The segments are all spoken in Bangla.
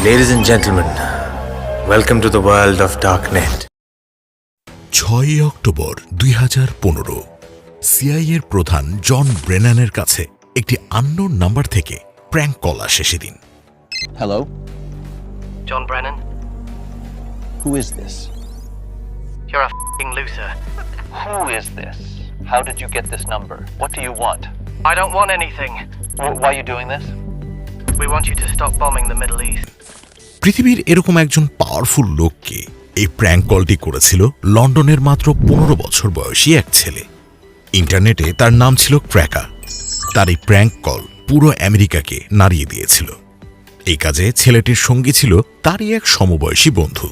Ladies and gentlemen, welcome to the world of Darknet. ছয়ই অক্টোবর দুই হাজার পনেরো সিআইএর প্রধান জন ব্রেনানের কাছে একটি আননোন নাম্বার থেকে প্র্যাঙ্ক কল আসে সেদিন Hello? John Brennan, Who is this? you're a fing loser. Who is this? How did you get this number? What do you want? I don't want anything. Wh- Why are you doing this? We want you to stop bombing the Middle East. পৃথিবীর এরকম একজন পাওয়ারফুল লোককে এই প্র্যাঙ্ক কলটি করেছিল লন্ডনের মাত্র পনেরো বছর বয়সী এক ছেলে। ইন্টারনেটে তার নাম ছিল ক্র্যাকা তার এই প্র্যাঙ্ক কল পুরো আমেরিকাকে নাড়িয়ে দিয়েছিল। এই কাজে ছেলেটির সঙ্গী ছিল তারই এক সমবয়সী বন্ধু।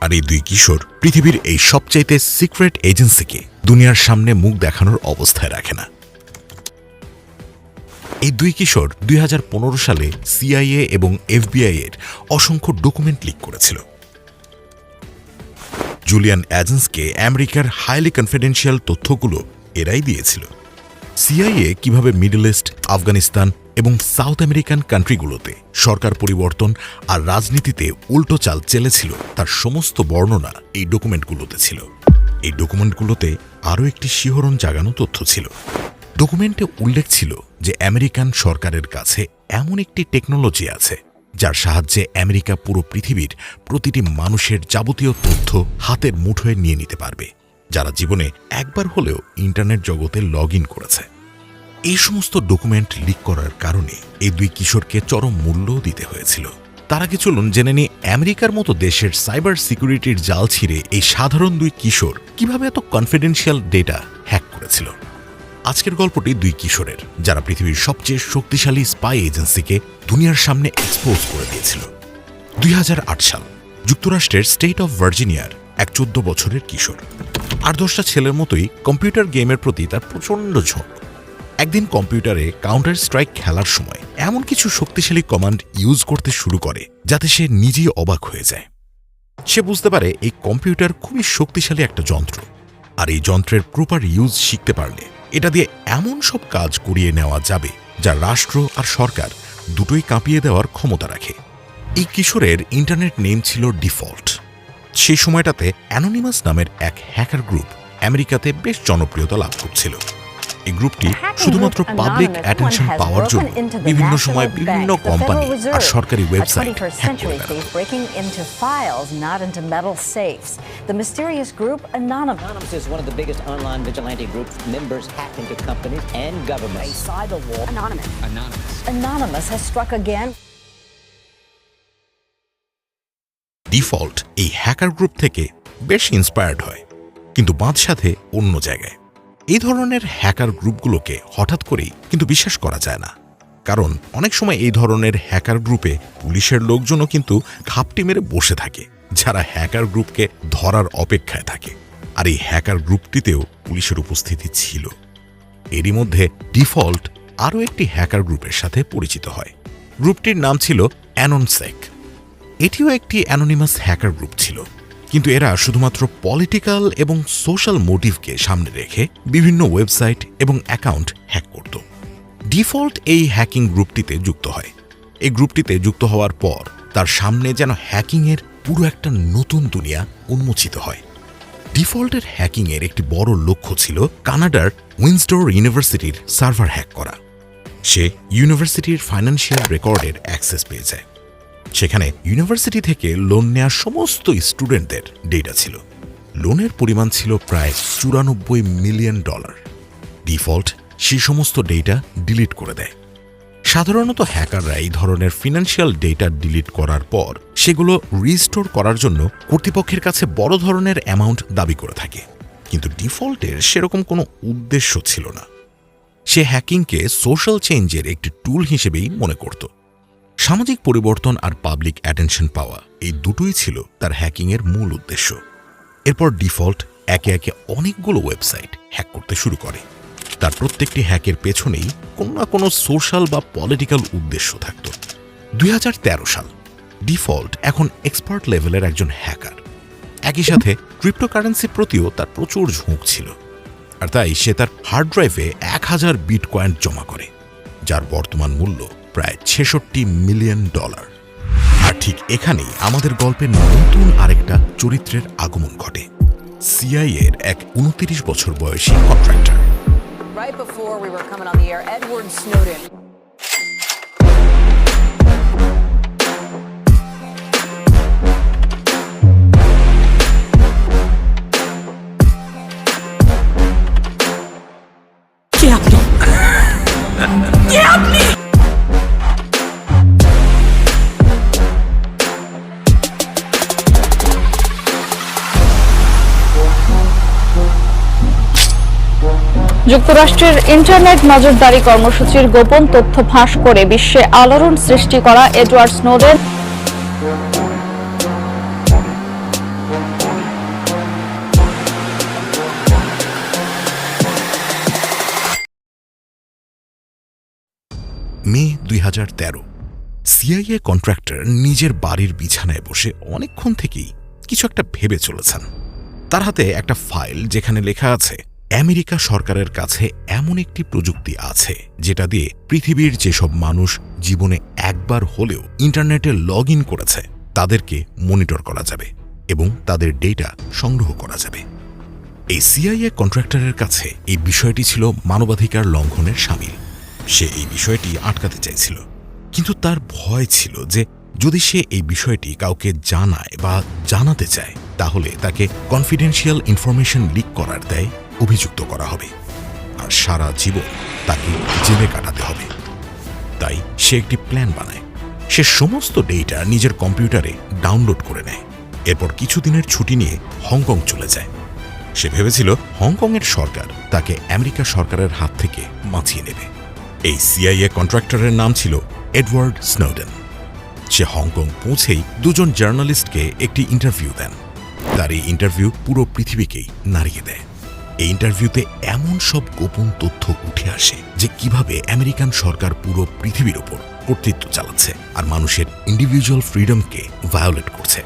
আর এই দুই কিশোর পৃথিবীর এই সবচাইতে সিক্রেট এজেন্সিকে দুনিয়ার সামনে মুখ দেখানোর অবস্থায় রাখে না। এই দুই কিশোর দুই হাজার পনেরো সালে সিআইএ এবং এফবিআই এর অসংখ্য ডকুমেন্ট লিক করেছিল। জুলিয়ান অ্যাজেন্সকে আমেরিকার হাইলি কনফিডেন্সিয়াল তথ্যগুলো এরাই দিয়েছিল। সিআইএ কীভাবে মিডল ইস্ট, আফগানিস্তান এবং সাউথ আমেরিকান কান্ট্রিগুলোতে সরকার পরিবর্তন আর রাজনীতিতে উল্টো চাল চেলেছিল, তার সমস্ত বর্ণনা এই ডকুমেন্টগুলোতে ছিল। এই ডকুমেন্টগুলোতে আরও একটি শিহরণ জাগানো তথ্য ছিল। ডকুমেন্টে উল্লেখ ছিল যে আমেরিকান সরকারের কাছে এমন একটি টেকনোলজি আছে, যার সাহায্যে আমেরিকা পুরো পৃথিবীর প্রতিটি মানুষের যাবতীয় তথ্য হাতের মুঠোয় নিয়ে নিতে পারবে, যারা জীবনে একবার হলেও ইন্টারনেট জগতে লগ করেছে। এই সমস্ত ডকুমেন্ট লিক করার কারণে এই দুই কিশোরকে চরম মূল্যও দিতে হয়েছিল। তার আগে চলুন জেনে নিই আমেরিকার মতো দেশের সাইবার সিকিউরিটির জাল ছিঁড়ে এই সাধারণ দুই কিশোর কীভাবে এত কনফিডেন্সিয়াল ডেটা হ্যাক করেছিল। আজকের গল্পটি দুই কিশোরের, যারা পৃথিবীর সবচেয়ে শক্তিশালী স্পাই এজেন্সিকে দুনিয়ার সামনে এক্সপোজ করে দিয়েছিল। দুই হাজার আট সাল, যুক্তরাষ্ট্রের স্টেট অফ ভার্জিনিয়ার এক চোদ্দ বছরের কিশোর। আর দশটা ছেলের মতোই কম্পিউটার গেমের প্রতি তার প্রচণ্ড ঝোঁক। একদিন কম্পিউটারে কাউন্টার স্ট্রাইক খেলার সময় এমন কিছু শক্তিশালী কমান্ড ইউজ করতে শুরু করে, যাতে সে নিজেই অবাক হয়ে যায়। সে বুঝতে পারে এই কম্পিউটার খুবই শক্তিশালী একটা যন্ত্র, আর এই যন্ত্রের প্রপার ইউজ শিখতে পারলে এটা দিয়ে এমন সব কাজ করিয়ে নেওয়া যাবে যা রাষ্ট্র আর সরকার দুটোই কাঁপিয়ে দেওয়ার ক্ষমতা রাখে। এই কিশোরের ইন্টারনেট নেম ছিল ডিফল্ট। সেই সময়টাতে অ্যানোনিমাস নামের এক হ্যাকার গ্রুপ আমেরিকাতে বেশ জনপ্রিয়তা লাভ করছিল। এই গ্রুপটি শুধুমাত্র পাবলিক অ্যাটেনশন পাওয়ার জন্য বিভিন্ন সময় বিভিন্ন কোম্পানি আর সরকারি ওয়েবসাইট হ্যাক করে breaking into files, not into metal safes. The mysterious group Anonymous. Anonymous is one of the biggest online vigilante groups. Members hack into companies and governments. Cyber war. Anonymous. Anonymous. Anonymous has struck again. Default এই হ্যাকার গ্রুপ থেকে বেশ ইন্সপায়ার্ড হয় কিন্তু বাঁধ সাথে অন্য জায়গায় এই ধরনের হ্যাকার গ্রুপগুলোকে হঠাৎ করেই কিন্তু বিশ্বাস করা যায় না। কারণ অনেক সময় এই ধরনের হ্যাকার গ্রুপে পুলিশের লোকজনও কিন্তু ঘাপটি মেরে বসে থাকে, যারা হ্যাকার গ্রুপকে ধরার অপেক্ষায় থাকে। আর এই হ্যাকার গ্রুপটিতেও পুলিশের উপস্থিতি ছিল। এরই মধ্যে ডিফল্ট আরও একটি হ্যাকার গ্রুপের সাথে পরিচিত হয়। গ্রুপটির নাম ছিল অ্যাননসেক। এটিও একটি অ্যানোনিমাস হ্যাকার গ্রুপ ছিল। কিন্তু এরা শুধুমাত্র পলিটিক্যাল এবং সোশ্যাল মোটিভকে সামনে রেখে বিভিন্ন ওয়েবসাইট এবং অ্যাকাউন্ট হ্যাক করত। ডিফল্ট এই হ্যাকিং গ্রুপটিতে যুক্ত হয়। এই গ্রুপটিতে যুক্ত হওয়ার পর তার সামনে যেন হ্যাকিংয়ের পুরো একটা নতুন দুনিয়া উন্মোচিত হয়। ডিফল্টের হ্যাকিংয়ের একটি বড় লক্ষ্য ছিল কানাডার উইন্সডোর ইউনিভার্সিটির সার্ভার হ্যাক করা। সে ইউনিভার্সিটির ফাইন্যান্সিয়াল রেকর্ডের অ্যাক্সেস পেয়ে যায়। সেখানে ইউনিভার্সিটি থেকে লোন নেওয়া সমস্ত স্টুডেন্টদের ডেটা ছিল। লোনের পরিমাণ ছিল প্রায় চুরানব্বই মিলিয়ন ডলার ডিফল্ট সেই সমস্ত ডেটা ডিলিট করে দেয়। সাধারণত হ্যাকাররা এই ধরনের ফিনান্সিয়াল ডেটা ডিলিট করার পর সেগুলো রিস্টোর করার জন্য কর্তৃপক্ষের কাছে বড় ধরনের অ্যামাউন্ট দাবি করে থাকে। কিন্তু ডিফল্টের সেরকম কোনো উদ্দেশ্য ছিল না। সে হ্যাকিংকে সোশ্যাল চেঞ্জের একটি টুল হিসেবেই মনে করত। সামাজিক পরিবর্তন আর পাবলিক অ্যাটেনশন পাওয়া এই দুটোই ছিল তার হ্যাকিংয়ের মূল উদ্দেশ্য। এরপর ডিফল্ট একে একে অনেকগুলো ওয়েবসাইট হ্যাক করতে শুরু করে। তার প্রত্যেকটি হ্যাকের পেছনেই কোনো না কোনো সোশ্যাল বা পলিটিক্যাল উদ্দেশ্য থাকত। দুই হাজার তেরো সাল ডিফল্ট এখন এক্সপার্ট লেভেলের একজন হ্যাকার একই সাথে ক্রিপ্টোকারেন্সির প্রতিও তার প্রচুর ঝোঁক ছিল। আর তাই সে তার হার্ড ড্রাইভে এক হাজার বিট কয়েন জমা করে, যার বর্তমান মূল্য প্রায় ছেষট্টি মিলিয়ন ডলার আর ঠিক এখানেই আমাদের গল্পের নতুন আরেকটা চরিত্রের আগমন ঘটে সিআইএর এক উনতিরিশ বছর বয়সী contractor Right before we were coming on the air, Edward Snowden. যুক্তরাষ্ট্রের ইন্টারনেট নজরদারি কর্মসূচির গোপন তথ্য ফাঁস করে বিশ্বে আলোড়ন সৃষ্টি করা এডওয়ার্ড স্নোডেন। মে দুই হাজার তেরো, সিআইএ কন্ট্রাক্টর নিজের বাড়ির বিছানায় বসে অনেকক্ষণ থেকেই কিছু একটা ভেবে চলেছেন। তার হাতে একটা ফাইল যেখানে লেখা আছে আমেরিকা সরকারের কাছে এমন একটি প্রযুক্তি আছে, যেটা দিয়ে পৃথিবীর যেসব মানুষ জীবনে একবার হলেও ইন্টারনেটে লগ করেছে, তাদেরকে মনিটর করা যাবে এবং তাদের ডেটা সংগ্রহ করা যাবে। এই সিআইএ কন্ট্রাক্টরের কাছে এই বিষয়টি ছিল মানবাধিকার লঙ্ঘনের সামিল। সে এই বিষয়টি আটকাতে চাইছিল। কিন্তু তার ভয় ছিল যে যদি সে এই বিষয়টি কাউকে জানায় বা জানাতে চায়, তাহলে তাকে কনফিডেন্সিয়াল ইনফরমেশন লিক করার দায় অভিযুক্ত করা হবে। আর সারা জীবন তাকে জেলে কাটাতে হবে। তাই সে একটি প্ল্যান বানায়। সে সমস্ত ডেটা নিজের কম্পিউটারে ডাউনলোড করে নেয়। এরপর কিছুদিনের ছুটি নিয়ে হংকং চলে যায়। সে ভেবেছিল হংকংয়ের সরকার তাকে আমেরিকা সরকারের হাত থেকে বাঁচিয়ে নেবে। এই সিআইএ কন্ট্রাক্টরের নাম ছিল এডওয়ার্ড স্নোডেন। সে হংকং পৌঁছেই দুজন জার্নালিস্টকে একটি ইন্টারভিউ দেন। তার এই ইন্টারভিউ পুরো পৃথিবীকেই নাড়িয়ে দেয়। এই ইন্টারভিউতে এমন সব গোপন তথ্য উঠে আসে যে কীভাবে আমেরিকান সরকার পুরো পৃথিবীর ওপর কর্তৃত্ব চালাচ্ছে আর মানুষের ইন্ডিভিজুয়াল ফ্রিডমকে ভায়োলেট করছে।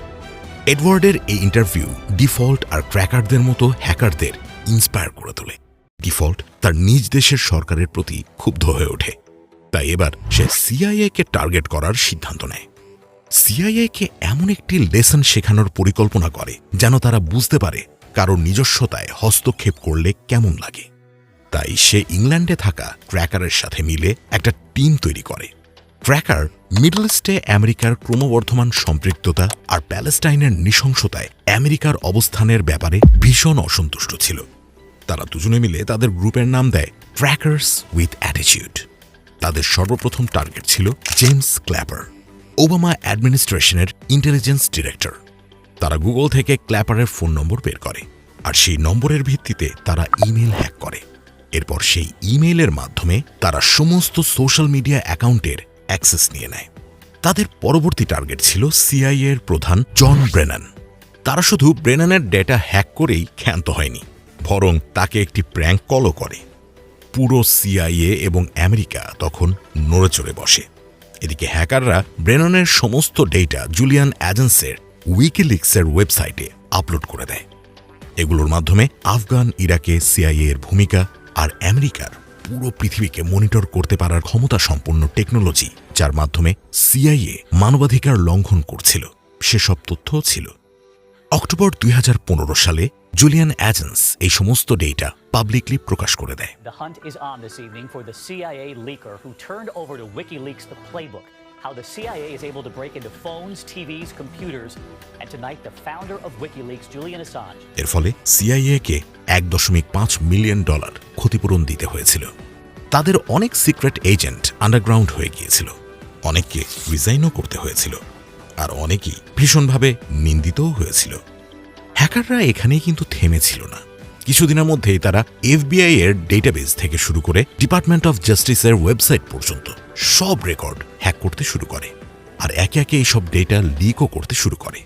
এডওয়ার্ডের এই ইন্টারভিউ ডিফল্ট আর ক্র্যাকারদের মতো হ্যাকারদের ইন্সপায়ার করে তোলে। ডিফল্ট তার নিজ দেশের সরকারের প্রতি ক্ষুব্ধ হয়ে ওঠে। তাই এবার সে সিআইএ কে টার্গেট করার সিদ্ধান্ত নেয়। সিআইএ কে এমন একটি লেসন শেখানোর পরিকল্পনা করে যেন তারা বুঝতে পারে কারও নিজস্বতায় হস্তক্ষেপ করলে কেমন লাগে? তাই সে ইংল্যান্ডে থাকা ক্র্যাকারের সাথে মিলে একটা টিম তৈরি করে। ক্র্যাকার মিডল ইস্টে আমেরিকার ক্রমবর্ধমান সম্পৃক্ততা আর প্যালেস্টাইনের নৃশংসতায় আমেরিকার অবস্থানের ব্যাপারে ভীষণ অসন্তুষ্ট ছিল। তারা দুজনে মিলে তাদের গ্রুপের নাম দেয় ট্র্যাকার্স উইথ অ্যাটিচিউড তাদের সর্বপ্রথম টার্গেট ছিল জেমস ক্ল্যাপার, ওবামা অ্যাডমিনিস্ট্রেশনের ইন্টেলিজেন্স ডিরেক্টর। তারা গুগল থেকে ক্ল্যাপারের ফোন নম্বর বের করে, আর সেই নম্বরের ভিত্তিতে তারা ইমেল হ্যাক করে। এরপর সেই ইমেইলের মাধ্যমে তারা সমস্ত সোশ্যাল মিডিয়া অ্যাকাউন্টের অ্যাক্সেস নিয়ে নেয়। তাদের পরবর্তী টার্গেট ছিল সিআইএর প্রধান জন ব্রেনান। তারা শুধু ব্রেনানের ডেটা হ্যাক করেই ক্ষান্ত হয়নি, বরং তাকে একটি প্র্যাঙ্ক কলও করে। পুরো সিআইএ এবং আমেরিকা তখন নড়েচড়ে বসে। এদিকে হ্যাকাররা ব্রেননের সমস্ত ডেটা জুলিয়ান অ্যাজেন্সের উইকিলিক্সের ওয়েবসাইটে আপলোড করে দেয়। এগুলোর মাধ্যমে আফগান, ইরাকে সিআইএ এর ভূমিকা আর আমেরিকার পুরো পৃথিবীকে মনিটর করতে পারার ক্ষমতা সম্পন্ন টেকনোলজি যার মাধ্যমে সিআইএ মানবাধিকার লঙ্ঘন করছিল। সেসব তথ্যও ছিল। অক্টোবর দুই হাজার পনেরো সালে জুলিয়ান অ্যাজেন্স এই সমস্ত ডেটা পাবলিকলি প্রকাশ করে দেয়। how the CIA is able to break into phones, TVs, computers, and tonight the founder of WikiLeaks, Julian Assange. এর ফলে CIA কে 1.5 মিলিয়ন ডলার ক্ষতিপূরণ দিতে হয়েছিল। তাদের অনেক সিক্রেট এজেন্ট আন্ডারগ্রাউন্ড হয়ে গিয়েছিল। অনেককে রিজাইনও করতে হয়েছিল। আর অনেকেই ভীষণভাবে নিন্দিতও হয়েছিল। হ্যাকাররা এখানেই কিন্তু থেমেছিল না। কিছুদিনের মধ্যেই তারা এফবিআই এর ডেটাবেস থেকে শুরু করে ডিপার্টমেন্ট অফ জাস্টিসের ওয়েবসাইট পর্যন্ত সব রেকর্ড হ্যাক করতে শুরু করে আর একে একে এইসব ডেটা লিকও করতে শুরু করে।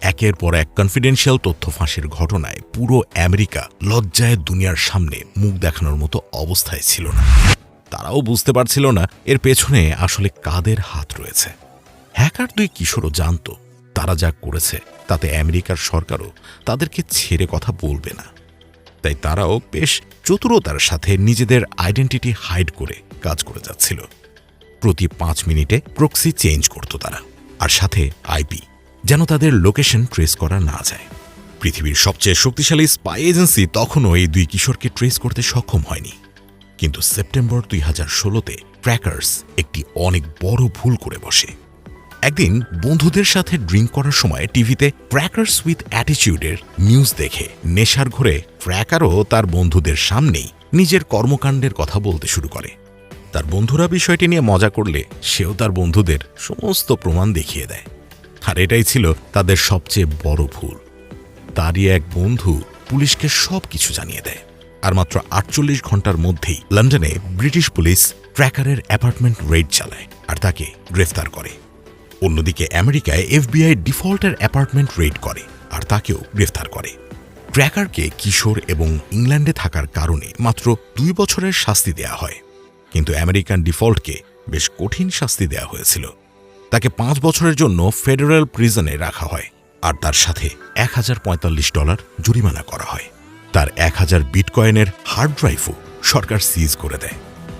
একের পর এক কনফিডেন্সিয়াল তথ্য ফাঁসের ঘটনায় পুরো আমেরিকা লজ্জায় দুনিয়ার সামনে মুখ দেখানোর মতো অবস্থায় ছিল না। তারাও বুঝতে পারছিল না এর পেছনে আসলে কাদের হাত রয়েছে। হ্যাকার দুই কিশোরও জানত, তারা যা করেছে তাতে আমেরিকার সরকারও তাদেরকে ছেড়ে কথা বলবে না। তাই তারাও বেশ চতুরতার সাথে নিজেদের আইডেন্টিটি হাইড করে কাজ করে যাচ্ছিল। প্রতি পাঁচ মিনিটে প্রক্সি চেঞ্জ করত তারা, আর সাথে আইপি যেন তাদের লোকেশন ট্রেস করা না যায়। পৃথিবীর সবচেয়ে শক্তিশালী স্পাই এজেন্সি তখনও এই দুই কিশোরকে ট্রেস করতে সক্ষম হয়নি। কিন্তু সেপ্টেম্বর দুই হাজার ষোলোতে ট্র্যাকার্স একটি অনেক বড় ভুল করে বসে। একদিন বন্ধুদের সাথে ড্রিঙ্ক করার সময় টিভিতে ট্র্যাকার্স উইথ অ্যাটিচিউডের নিউজ দেখে। নেশার ঘরে ট্র্যাকারও তার বন্ধুদের সামনেই নিজের কর্মকাণ্ডের কথা বলতে শুরু করে। তার বন্ধুরা বিষয়টি নিয়ে মজা করলে সেও তার বন্ধুদের সমস্ত প্রমাণ দেখিয়ে দেয়। আর এটাই ছিল তাদের সবচেয়ে বড় ভুল। তারই এক বন্ধু পুলিশকে সব কিছু জানিয়ে দেয়। আর মাত্র আটচল্লিশ ঘণ্টার মধ্যেই লন্ডনে ব্রিটিশ পুলিশ ট্র্যাকারের অ্যাপার্টমেন্ট রেড চালায় আর তাকে গ্রেফতার করে। অন্যদিকে আমেরিকায় এফবিআই ডিফল্টের অ্যাপার্টমেন্ট রেড করে আর তাকেও গ্রেফতার করে। ট্র্যাকারকে কিশোর এবং ইংল্যান্ডে থাকার কারণে মাত্র দুই বছরের শাস্তি দেয়া হয়। কিন্তু আমেরিকান ডিফল্টকে বেশ কঠিন শাস্তি দেয়া হয়েছিল। তাকে পাঁচ বছরের জন্য ফেডারেল প্রিজনে রাখা হয় আর তার সাথে এক হাজার পঁয়তাল্লিশ ডলার জরিমানা করা হয়। তার এক হাজার বিটকয়েনের হার্ড ড্রাইভও সরকার সিজ করে দেয়।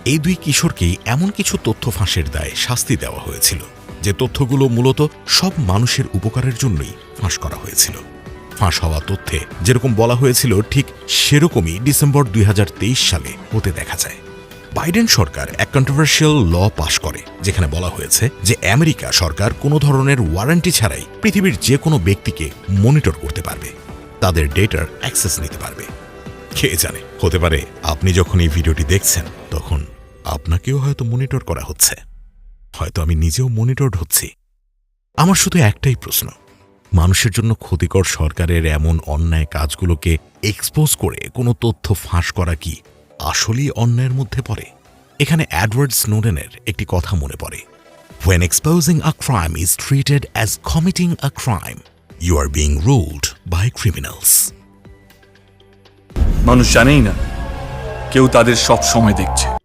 এই দুই কিশোরকেই এমন কিছু তথ্য ফাঁসের দায়ে শাস্তি দেওয়া হয়েছিল। যে তথ্যগুলো মূলত সব মানুষের উপকারের জন্যই ফাঁস করা হয়েছিল। ফাঁস হওয়া তথ্যে যেরকম বলা হয়েছিল, ঠিক সেরকমই ডিসেম্বর দুই হাজার তেইশ সালে হতে দেখা যায়। বাইডেন সরকার এক কন্ট্রোভার্সিয়াল ল পাশ করে, যেখানে বলা হয়েছে যে আমেরিকা সরকার কোনো ধরনের ওয়ারেন্টি ছাড়াই পৃথিবীর যে কোনো ব্যক্তিকে মনিটর করতে পারবে, তাদের ডেটার অ্যাক্সেস নিতে পারবে। কে জানে? হতে পারে আপনি যখন এই ভিডিওটি দেখছেন, তখন আপনাকেও হয়তো মনিটর করা হচ্ছে। হয়তো আমি নিজেও মনিটরড হচ্ছি। আমার শুধু একটাই প্রশ্ন। মানুষের জন্য ক্ষতিকর সরকারের এমন অন্যায় কাজগুলোকে এক্সপোজ করে কোনো তথ্য ফাঁস করা কি আসলেই অন্যায়ের মধ্যে পড়ে? এখানে অ্যাডওয়ার্ড স্নোডেনের একটি কথা মনে পড়ে। When exposing a crime is treated as committing a crime, you are being ruled by criminals. মানুষ জানেই না কেউ তাদের সব সময় দেখছে।